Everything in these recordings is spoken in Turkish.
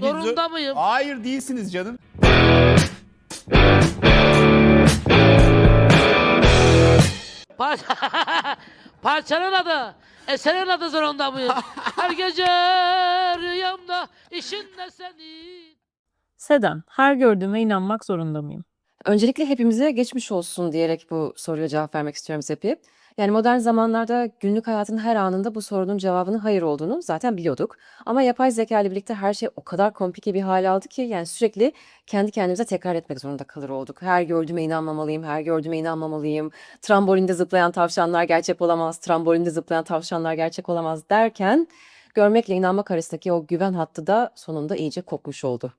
Zorunda mıyım? Hayır değilsiniz canım. Parça... Parçanın adı. Eserin adı zorunda mıyım? Her gece rüyamda işinde senin. Seden, her gördüğüme inanmak zorunda mıyım? Öncelikle hepimize geçmiş olsun diyerek bu soruya cevap vermek istiyorum Sepi. Yani modern zamanlarda günlük hayatın her anında bu sorunun cevabının hayır olduğunu zaten biliyorduk. Ama yapay zeka ile birlikte her şey o kadar komplike bir hale aldı ki yani sürekli kendi kendimize tekrar etmek zorunda kalır olduk. Her gördüğüme inanmamalıyım, her gördüğüme inanmamalıyım. Trambolinde zıplayan tavşanlar gerçek olamaz, trambolinde zıplayan tavşanlar gerçek olamaz derken görmekle inanmak arasındaki o güven hattı da sonunda iyice kopmuş oldu.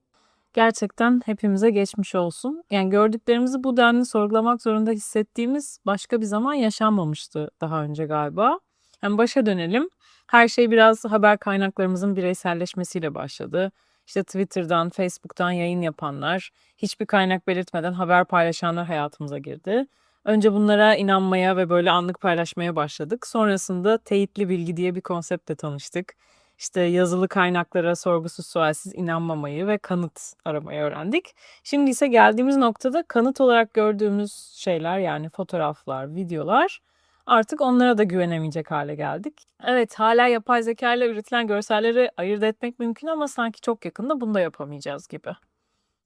Gerçekten hepimize geçmiş olsun. Yani gördüklerimizi bu denli sorgulamak zorunda hissettiğimiz başka bir zaman yaşanmamıştı daha önce galiba. Yani başa dönelim. Her şey biraz haber kaynaklarımızın bireyselleşmesiyle başladı. İşte Twitter'dan, Facebook'tan yayın yapanlar, hiçbir kaynak belirtmeden haber paylaşanlar hayatımıza girdi. Önce bunlara inanmaya ve böyle anlık paylaşmaya başladık. Sonrasında teyitli bilgi diye bir konseptle tanıştık. İşte yazılı kaynaklara sorgusuz sualsiz inanmamayı ve kanıt aramayı öğrendik. Şimdi ise geldiğimiz noktada kanıt olarak gördüğümüz şeyler yani fotoğraflar, videolar artık onlara da güvenemeyecek hale geldik. Evet hala yapay zeka ile üretilen görselleri ayırt etmek mümkün ama sanki çok yakında bunu da yapamayacağız gibi.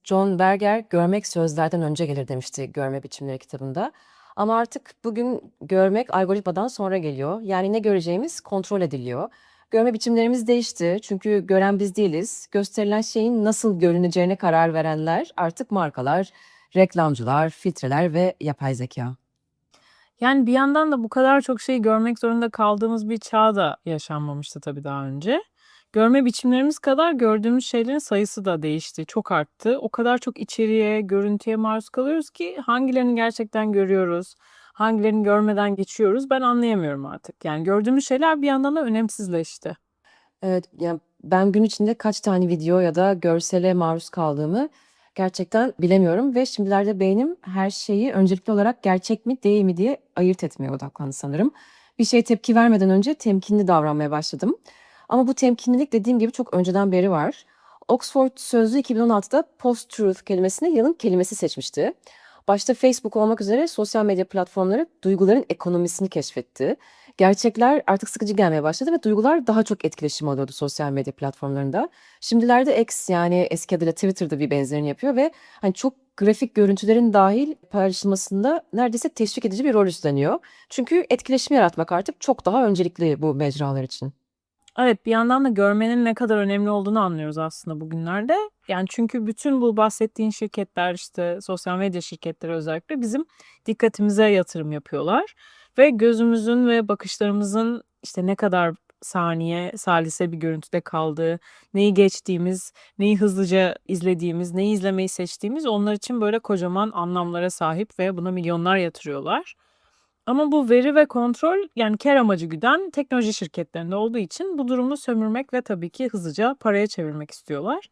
John Berger görmek sözlerden önce gelir demişti Görme Biçimleri kitabında. Ama artık bugün görmek algoritmadan sonra geliyor. Yani ne göreceğimiz kontrol ediliyor. Görme biçimlerimiz değişti. Çünkü gören biz değiliz. Gösterilen şeyin nasıl görüneceğine karar verenler artık markalar, reklamcılar, filtreler ve yapay zeka. Yani bir yandan da bu kadar çok şeyi görmek zorunda kaldığımız bir çağda yaşanmamıştı tabii daha önce. Görme biçimlerimiz kadar gördüğümüz şeylerin sayısı da değişti, çok arttı. O kadar çok içeriğe, görüntüye maruz kalıyoruz ki hangilerini gerçekten görüyoruz, hangilerini görmeden geçiyoruz ben anlayamıyorum artık. Yani gördüğümüz şeyler bir yandan da önemsizleşti. Evet, yani ben gün içinde kaç tane video ya da görsele maruz kaldığımı gerçekten bilemiyorum ve şimdilerde beynim her şeyi öncelikli olarak gerçek mi değil mi diye ayırt etmeye odaklandı sanırım. Bir şeye tepki vermeden önce temkinli davranmaya başladım. Ama bu temkinlilik dediğim gibi çok önceden beri var. Oxford Sözlüğü 2016'da post-truth kelimesini yılın kelimesi seçmişti. Başta Facebook olmak üzere sosyal medya platformları duyguların ekonomisini keşfetti. Gerçekler artık sıkıcı gelmeye başladı ve duygular daha çok etkileşim alıyordu sosyal medya platformlarında. Şimdilerde X yani eski adıyla Twitter'da bir benzerini yapıyor ve hani çok grafik görüntülerin dahil paylaşılmasında neredeyse teşvik edici bir rol üstleniyor. Çünkü etkileşim yaratmak artık çok daha öncelikli bu mecralar için. Evet bir yandan da görmenin ne kadar önemli olduğunu anlıyoruz aslında bugünlerde. Yani çünkü bütün bu bahsettiğin şirketler işte sosyal medya şirketleri özellikle bizim dikkatimize yatırım yapıyorlar. Ve gözümüzün ve bakışlarımızın işte ne kadar saniye, salise bir görüntüde kaldığı, neyi geçtiğimiz, neyi hızlıca izlediğimiz, neyi izlemeyi seçtiğimiz onlar için böyle kocaman anlamlara sahip ve buna milyonlar yatırıyorlar. Ama bu veri ve kontrol yani kar amacı güden teknoloji şirketlerinde olduğu için bu durumu sömürmek ve tabii ki hızlıca paraya çevirmek istiyorlar.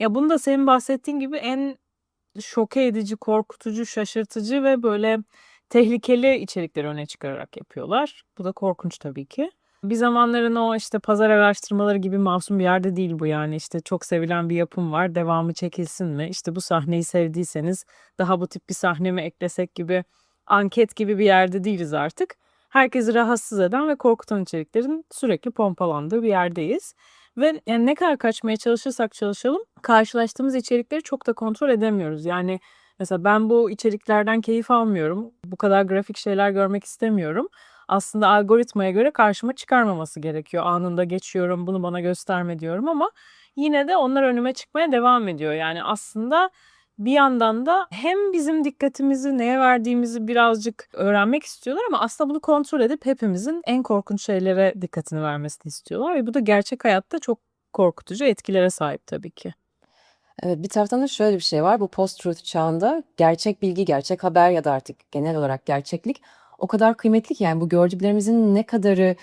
Ya bunu da senin bahsettiğin gibi en şoke edici, korkutucu, şaşırtıcı ve böyle tehlikeli içerikleri öne çıkararak yapıyorlar. Bu da korkunç tabii ki. Bir zamanların o işte pazar araştırmaları gibi masum bir yerde değil bu yani işte çok sevilen bir yapım var devamı çekilsin mi işte bu sahneyi sevdiyseniz daha bu tip bir sahne mi eklesek gibi anket gibi bir yerde değiliz artık. Herkesi rahatsız eden ve korkutan içeriklerin sürekli pompalandığı bir yerdeyiz. Ve yani ne kadar kaçmaya çalışırsak çalışalım karşılaştığımız içerikleri çok da kontrol edemiyoruz. Yani mesela ben bu içeriklerden keyif almıyorum. Bu kadar grafik şeyler görmek istemiyorum. Aslında algoritmaya göre karşıma çıkarmaması gerekiyor. Anında geçiyorum bunu bana gösterme diyorum ama yine de onlar önüme çıkmaya devam ediyor. Yani aslında bir yandan da hem bizim dikkatimizi neye verdiğimizi birazcık öğrenmek istiyorlar ama aslında bunu kontrol edip hepimizin en korkunç şeylere dikkatini vermesini istiyorlar ve bu da gerçek hayatta çok korkutucu etkilere sahip tabii ki. Evet, bir taraftan da şöyle bir şey var. Bu post-truth çağında gerçek bilgi, gerçek haber ya da artık genel olarak gerçeklik o kadar kıymetli ki yani bu gördüklerimizin ne kadarı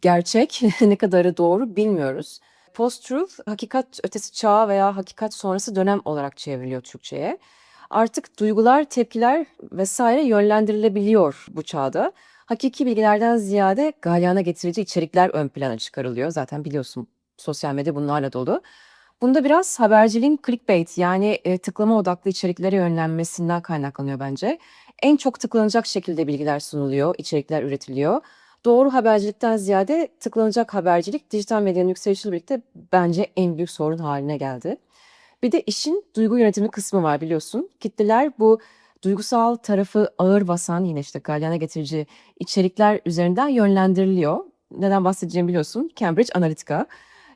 gerçek, ne kadarı doğru bilmiyoruz. Post-truth hakikat ötesi çağ veya hakikat sonrası dönem olarak çevriliyor Türkçe'ye. Artık duygular, tepkiler vesaire yönlendirilebiliyor bu çağda. Hakiki bilgilerden ziyade galyana getirici içerikler ön plana çıkarılıyor. Zaten biliyorsun sosyal medya bunlarla dolu. Bunda biraz haberciliğin clickbait yani e, tıklama odaklı içeriklere yönlenmesinden kaynaklanıyor bence. En çok tıklanacak şekilde bilgiler sunuluyor, içerikler üretiliyor. Doğru habercilikten ziyade tıklanacak habercilik dijital medyanın yükselişiyle birlikte bence en büyük sorun haline geldi. Bir de işin duygu yönetimi kısmı var biliyorsun. Kitleler bu duygusal tarafı ağır basan yine işte galyana getirici içerikler üzerinden yönlendiriliyor. Neden bahsedeceğimi biliyorsun. Cambridge Analytica.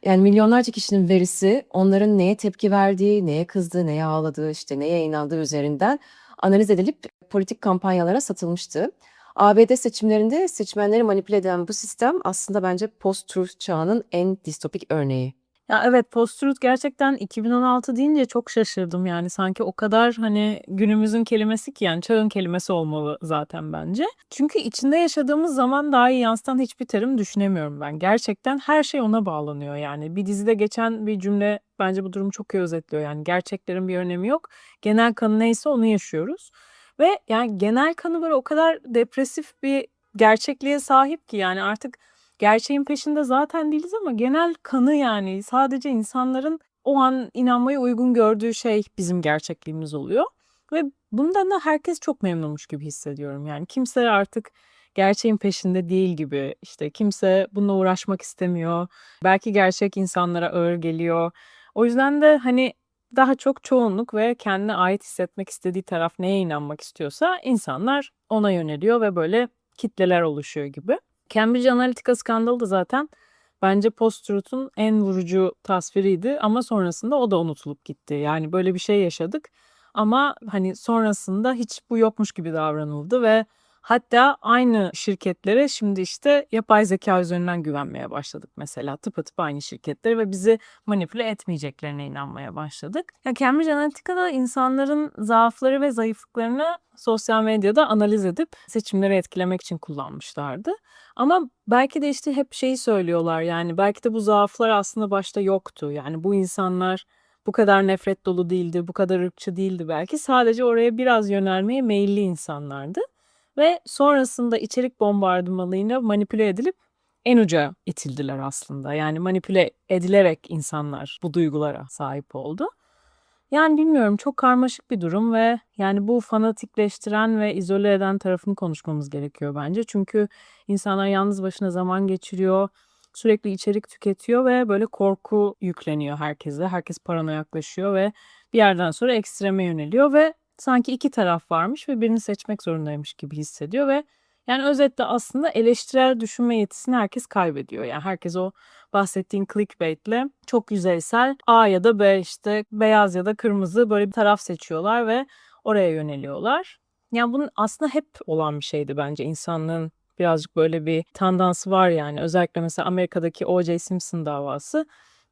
Yani milyonlarca kişinin verisi onların neye tepki verdiği, neye kızdığı, neye ağladığı, işte neye inandığı üzerinden analiz edilip politik kampanyalara satılmıştı. ABD seçimlerinde seçmenleri manipüle eden bu sistem aslında bence post-truth çağının en distopik örneği. Ya evet post-truth gerçekten 2016 deyince çok şaşırdım yani sanki o kadar hani günümüzün kelimesi ki yani çağın kelimesi olmalı zaten bence. Çünkü içinde yaşadığımız zaman daha iyi yansıtan hiçbir terim düşünemiyorum ben. Gerçekten her şey ona bağlanıyor yani. Bir dizide geçen bir cümle bence bu durumu çok iyi özetliyor yani gerçeklerin bir önemi yok. Genel kanı neyse onu yaşıyoruz. Ve yani genel kanı böyle o kadar depresif bir gerçekliğe sahip ki yani artık gerçeğin peşinde zaten değiliz ama genel kanı yani sadece insanların o an inanmaya uygun gördüğü şey bizim gerçekliğimiz oluyor. Ve bundan da herkes çok memnunmuş gibi hissediyorum. Yani kimse artık gerçeğin peşinde değil gibi. İşte kimse bununla uğraşmak istemiyor. Belki gerçek insanlara ağır geliyor. O yüzden de hani daha çok çoğunluk ve kendine ait hissetmek istediği taraf neye inanmak istiyorsa insanlar ona yöneliyor ve böyle kitleler oluşuyor gibi. Cambridge Analytica skandalı da zaten bence post-truth'un en vurucu tasviriydi ama sonrasında o da unutulup gitti. Yani böyle bir şey yaşadık ama hani sonrasında hiç bu yokmuş gibi davranıldı ve hatta aynı şirketlere şimdi işte yapay zeka üzerinden güvenmeye başladık mesela. Tıpatıp aynı şirketlere ve bizi manipüle etmeyeceklerine inanmaya başladık. Ya Cambridge Analytica'da insanların zaafları ve zayıflıklarını sosyal medyada analiz edip seçimleri etkilemek için kullanmışlardı. Ama belki de işte hep şeyi söylüyorlar yani belki de bu zaaflar aslında başta yoktu. Yani bu insanlar bu kadar nefret dolu değildi, bu kadar ırkçı değildi belki. Sadece oraya biraz yönelmeye meyilli insanlardı. Ve sonrasında içerik bombardımanıyla manipüle edilip en uca itildiler aslında. Yani manipüle edilerek insanlar bu duygulara sahip oldu. Yani bilmiyorum çok karmaşık bir durum ve yani bu fanatikleştiren ve izole eden tarafını konuşmamız gerekiyor bence. Çünkü insanlar yalnız başına zaman geçiriyor, sürekli içerik tüketiyor ve böyle korku yükleniyor herkese. Herkes paranoyaklaşıyor ve bir yerden sonra ekstreme yöneliyor ve sanki iki taraf varmış ve birini seçmek zorundaymış gibi hissediyor ve yani özetle aslında eleştirel düşünme yetisini herkes kaybediyor. Yani herkes o bahsettiğin clickbaitle çok yüzeysel A ya da B işte beyaz ya da kırmızı böyle bir taraf seçiyorlar ve oraya yöneliyorlar. Yani bunun aslında hep olan bir şeydi bence insanlığın birazcık böyle bir tandansı var yani. Özellikle mesela Amerika'daki O.J. Simpson davası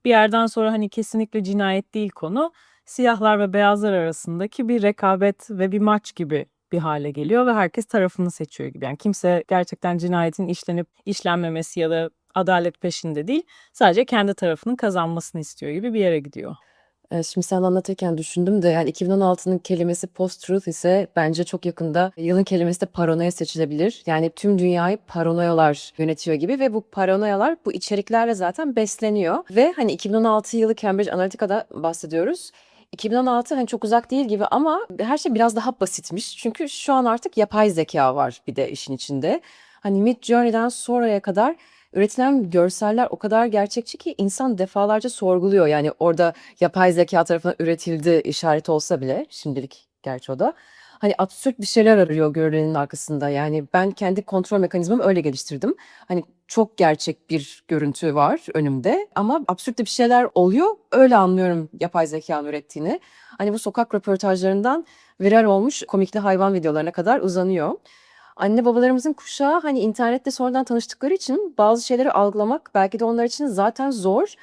bir yerden sonra hani kesinlikle cinayet değil konu. Siyahlar ve beyazlar arasındaki bir rekabet ve bir maç gibi bir hale geliyor ve herkes tarafını seçiyor gibi. Yani kimse gerçekten cinayetin işlenip işlenmemesi ya da adalet peşinde değil. Sadece kendi tarafının kazanmasını istiyor gibi bir yere gidiyor. Eee, şimdi sen anlatırken düşündüm de yani 2016'nın kelimesi post-truth ise bence çok yakında yılın kelimesi de paranoya seçilebilir. Yani tüm dünyayı paranoyalar yönetiyor gibi ve bu paranoyalar bu içeriklerle zaten besleniyor. Ve hani 2016 yılı Cambridge Analytica'da bahsediyoruz. 2016 hani çok uzak değil gibi ama her şey biraz daha basitmiş. Çünkü şu an artık yapay zeka var bir de işin içinde. Hani Midjourney'den sonraya kadar üretilen görseller o kadar gerçekçi ki insan defalarca sorguluyor. Yani orada yapay zeka tarafından üretildi işareti olsa bile şimdilik gerçi o da. Hani absürt bir şeyler arıyor görünenin arkasında. Yani ben kendi kontrol mekanizmamı öyle geliştirdim. Hani çok gerçek bir görüntü var önümde ama absürt de bir şeyler oluyor. Öyle anlıyorum yapay zekanın ürettiğini. Hani bu sokak röportajlarından viral olmuş komikli hayvan videolarına kadar uzanıyor. Anne babalarımızın kuşağı hani internette sonradan tanıştıkları için bazı şeyleri algılamak belki de onlar için zaten zor.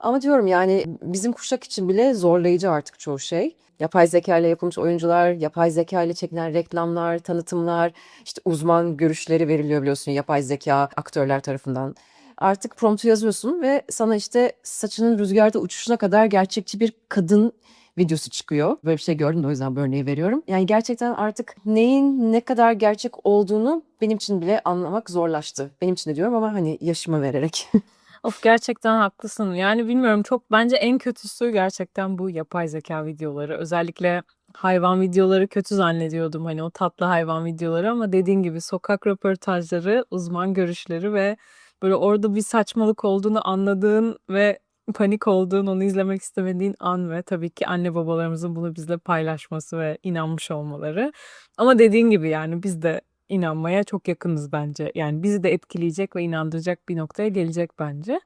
Ama diyorum yani bizim kuşak için bile zorlayıcı artık çoğu şey. Yapay zeka ile yapılmış oyuncular, yapay zeka ile çekilen reklamlar, tanıtımlar, işte uzman görüşleri veriliyor biliyorsun yapay zeka aktörler tarafından. Artık promptu yazıyorsun ve sana işte saçının rüzgarda uçuşuna kadar gerçekçi bir kadın videosu çıkıyor. Böyle bir şey gördüm de o yüzden bu örneği veriyorum. Yani gerçekten artık neyin ne kadar gerçek olduğunu benim için bile anlamak zorlaştı. Benim için de diyorum ama hani yaşımı vererek. Of gerçekten haklısın. Yani bilmiyorum çok bence en kötüsü gerçekten bu yapay zeka videoları. Özellikle hayvan videoları kötü zannediyordum. Hani o tatlı hayvan videoları ama dediğin gibi sokak röportajları, uzman görüşleri ve böyle orada bir saçmalık olduğunu anladığın ve panik olduğun, onu izlemek istemediğin an ve tabii ki anne babalarımızın bunu bizle paylaşması ve inanmış olmaları. Ama dediğin gibi yani biz de inanmaya çok yakınız bence. Yani bizi de etkileyecek ve inandıracak bir noktaya gelecek bence.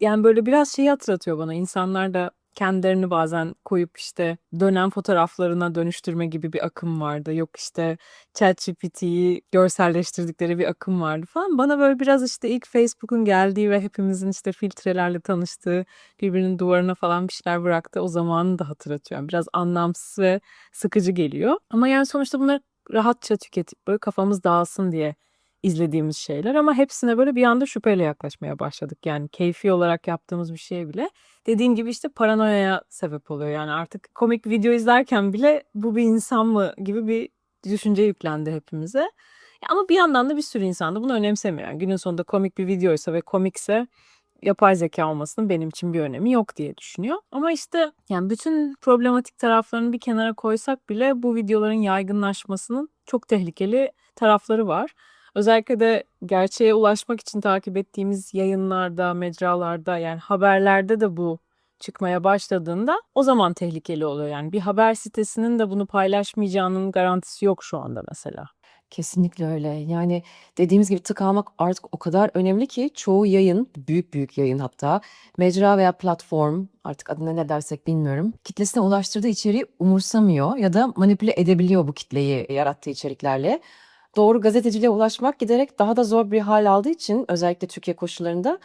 Yani böyle biraz şeyi hatırlatıyor bana. İnsanlar da kendilerini bazen koyup işte dönem fotoğraflarına dönüştürme gibi bir akım vardı. Yok işte ChatGPT'yi görselleştirdikleri bir akım vardı falan. Bana böyle biraz işte ilk Facebook'un geldiği ve hepimizin işte filtrelerle tanıştığı, birbirinin duvarına falan bir şeyler bıraktı. O zamanı da hatırlatıyor. Yani biraz anlamsız ve sıkıcı geliyor. Ama yani sonuçta bunları rahatça tüketip böyle kafamız dağılsın diye izlediğimiz şeyler ama hepsine böyle bir anda şüpheyle yaklaşmaya başladık. Yani keyfi olarak yaptığımız bir şeye bile dediğin gibi işte paranoyaya sebep oluyor. Yani artık komik video izlerken bile bu bir insan mı gibi bir düşünce yüklendi hepimize. Ama bir yandan da bir sürü insan da bunu önemsemiyor. Yani günün sonunda komik bir videoysa ve komikse yapay zeka olmasının benim için bir önemi yok diye düşünüyor. Ama işte yani bütün problematik taraflarını bir kenara koysak bile bu videoların yaygınlaşmasının çok tehlikeli tarafları var. Özellikle de gerçeğe ulaşmak için takip ettiğimiz yayınlarda, mecralarda yani haberlerde de bu çıkmaya başladığında o zaman tehlikeli oluyor. Yani bir haber sitesinin de bunu paylaşmayacağının garantisi yok şu anda mesela. Kesinlikle öyle. Yani dediğimiz gibi tık almak artık o kadar önemli ki çoğu yayın, büyük büyük yayın hatta mecra veya platform artık adına ne dersek bilmiyorum. Kitlesine ulaştırdığı içeriği umursamıyor ya da manipüle edebiliyor bu kitleyi yarattığı içeriklerle. Doğru gazeteciliğe ulaşmak giderek daha da zor bir hal aldığı için özellikle Türkiye koşullarında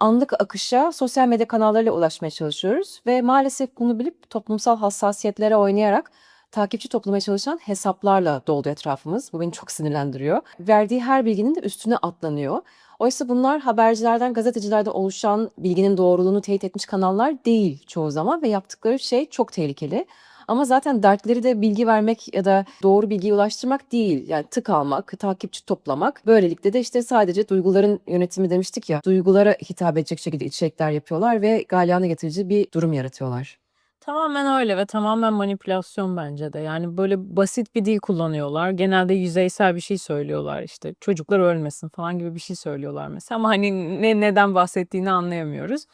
anlık akışa sosyal medya kanallarıyla ulaşmaya çalışıyoruz ve maalesef bunu bilip toplumsal hassasiyetlere oynayarak takipçi toplamaya çalışan hesaplarla doldu etrafımız. Bu beni çok sinirlendiriyor. Verdiği her bilginin de üstüne atlanıyor. Oysa bunlar habercilerden, gazetecilerden oluşan bilginin doğruluğunu teyit etmiş kanallar değil çoğu zaman ve yaptıkları şey çok tehlikeli. Ama zaten dertleri de bilgi vermek ya da doğru bilgiye ulaştırmak değil. Yani tık almak, takipçi toplamak. Böylelikle de işte sadece duyguların yönetimi demiştik ya. Duygulara hitap edecek şekilde içerikler yapıyorlar ve galyana getirici bir durum yaratıyorlar. Tamamen öyle ve tamamen manipülasyon bence de. Yani böyle basit bir dil kullanıyorlar. Genelde yüzeysel bir şey söylüyorlar işte. Çocuklar ölmesin falan gibi bir şey söylüyorlar mesela. Ama hani ne neden bahsettiğini anlayamıyoruz.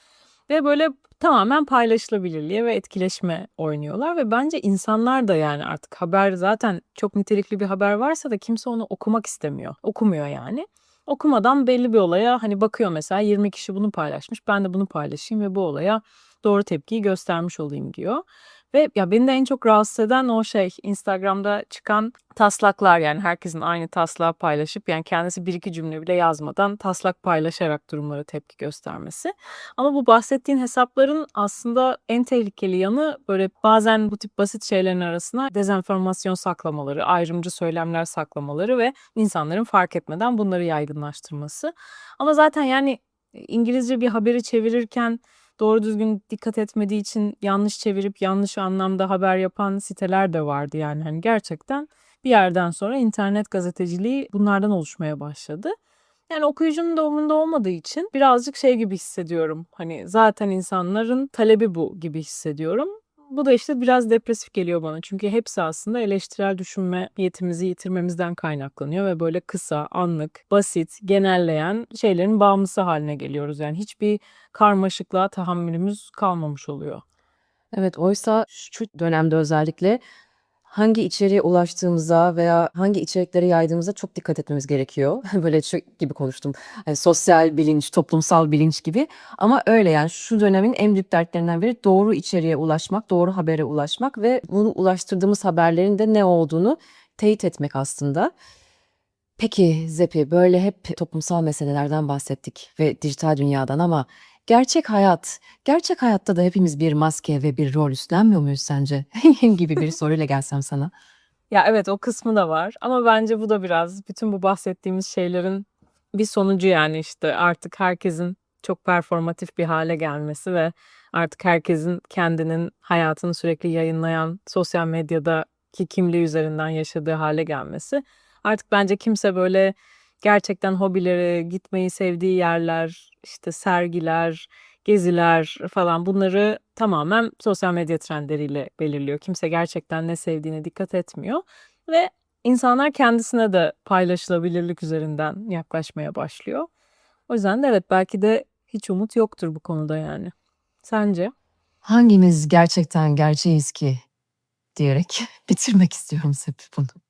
Ve böyle tamamen paylaşılabilirliğe ve etkileşime oynuyorlar ve bence insanlar da yani artık haber zaten çok nitelikli bir haber varsa da kimse onu okumak istemiyor. Okumuyor yani. Okumadan belli bir olaya hani bakıyor mesela 20 kişi bunu paylaşmış ben de bunu paylaşayım ve bu olaya doğru tepkiyi göstermiş olayım diyor. Ve ya beni de en çok rahatsız eden o şey Instagram'da çıkan taslaklar yani herkesin aynı taslağı paylaşıp yani kendisi bir iki cümle bile yazmadan taslak paylaşarak durumlara tepki göstermesi. Ama bu bahsettiğin hesapların aslında en tehlikeli yanı böyle bazen bu tip basit şeylerin arasına dezenformasyon saklamaları, ayrımcı söylemler saklamaları ve insanların fark etmeden bunları yaygınlaştırması. Ama zaten yani İngilizce bir haberi çevirirken doğru düzgün dikkat etmediği için yanlış çevirip yanlış anlamda haber yapan siteler de vardı yani hani gerçekten bir yerden sonra internet gazeteciliği bunlardan oluşmaya başladı. Yani okuyucunun da umurunda olmadığı için birazcık şey gibi hissediyorum. Hani zaten insanların talebi bu gibi hissediyorum. Bu da işte biraz depresif geliyor bana. Çünkü hepsi aslında eleştirel düşünme yetimizi yitirmemizden kaynaklanıyor ve böyle kısa, anlık, basit, genelleyen şeylerin bağımlısı haline geliyoruz. Yani hiçbir karmaşıklığa tahammülümüz kalmamış oluyor. Evet, oysa şu dönemde özellikle hangi içeriğe ulaştığımıza veya hangi içerikleri yaydığımıza çok dikkat etmemiz gerekiyor. Böyle şu gibi konuştum. Hani sosyal bilinç, toplumsal bilinç gibi. Ama öyle yani şu dönemin en büyük dertlerinden biri doğru içeriğe ulaşmak, doğru habere ulaşmak ve bunu ulaştırdığımız haberlerin de ne olduğunu teyit etmek aslında. Peki Zepi, böyle hep toplumsal meselelerden bahsettik ve dijital dünyadan ama gerçek hayat, gerçek hayatta da hepimiz bir maske ve bir rol üstlenmiyor muyuz sence? gibi bir soruyla gelsem sana. Ya evet o kısmı da var ama bence bu da biraz bütün bu bahsettiğimiz şeylerin bir sonucu yani işte artık herkesin çok performatif bir hale gelmesi ve artık herkesin kendinin hayatını sürekli yayınlayan sosyal medyadaki kimliği üzerinden yaşadığı hale gelmesi. Artık bence kimse böyle gerçekten hobileri, gitmeyi sevdiği yerler, işte sergiler, geziler falan bunları tamamen sosyal medya trendleriyle belirliyor. Kimse gerçekten ne sevdiğine dikkat etmiyor ve insanlar kendisine de paylaşılabilirlik üzerinden yaklaşmaya başlıyor. O yüzden de evet belki de hiç umut yoktur bu konuda yani. Sence? Hangimiz gerçekten gerçeğiz ki diyerek bitirmek istiyorum hep bunu.